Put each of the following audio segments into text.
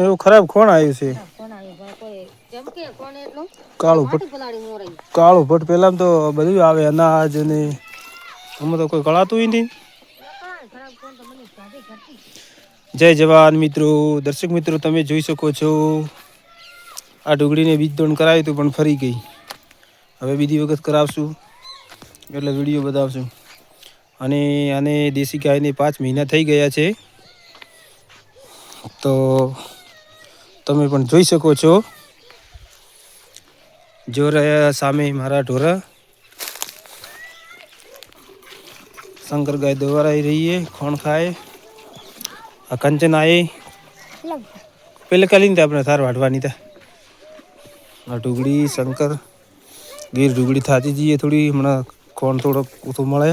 એવું ખરાબ કોણ આવ્યું છે? કાળું ભટ્ટ કાળું ભટ્ટ પેલા તો બધું આવે અનાજ ને અમે તો કોઈ કળાતું નહીં. કરતી જય જવાન મિત્રો દર્શક મિત્રો તમે જોઈ શકો છો આ ડુંગળીને બીજ દોણ કરાવ્યું હતું પણ ફરી ગઈ. હવે બીજી વખત કરાવશું એટલે વીડિયો બતાવશું. અને આને દેશી ગાયને પાંચ મહિના થઈ ગયા છે. તો તમે પણ જોઈ શકો છો. જો રહ્યા સામે મારા ઢોરા. શંકર ગાય દોરાઈ રહી है ખોણ ખાય. આ કંચન આવે પેલે કાલીને આપણે થાર વાઢવાની તા. આ ઢુગડી શંકર, ગીર ઢુગડી થાતી જઈએ થોડી, હમણાં ખોણ થોડોક ઓછું મળે.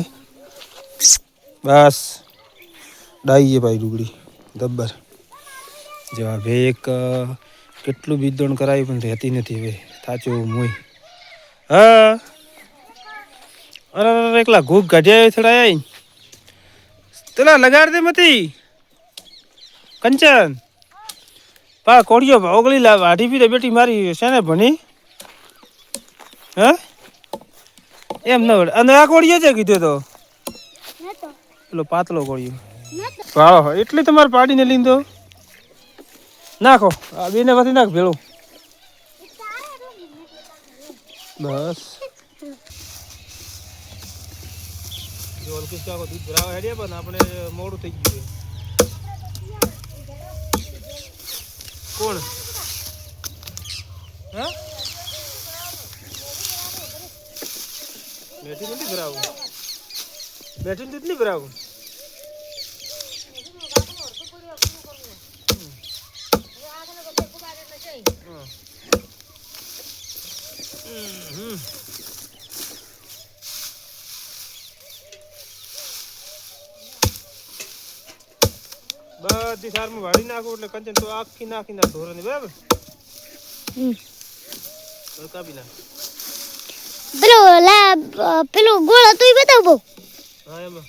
બસ. ડાઈએ ભાઈ ઢુગડી ગબ્બર જેવા અ, કેટલું બીજદોણ કરાવી પણ રહેતી નથી હવે. થાચું મોય હા. અરે અરે, એકલા ઘૂક કાઢ્યા થોડા તેલા લગાડ દે મતી. કંચન. પા કોડિયો ઓગળી લાવ. આઢી પીરે બેટી મારી શેને ભણી? હે? એમ ન વડે અને આ કોડિયો છે કીધો તો? પેલો પાતળો કોડિયો ભાવ એટલી તમારે પાડીને લીધો? નાખો. બેને માંથી નાખ ભેળું. બસ. પણ આપણે મોડું થઈ ગયું કોણ? હા? બેઠી નથી ભરાવું બેઠી નહીં ભરાવું હા. હમ. બધી સારમાં વાળી નાખું એટલે કંચન તો આખી નાખી નાખ ઢોરાની બરાબર? કાપી નાખ. પેલું ગોળ હતું એ બતાવો હા એમાં.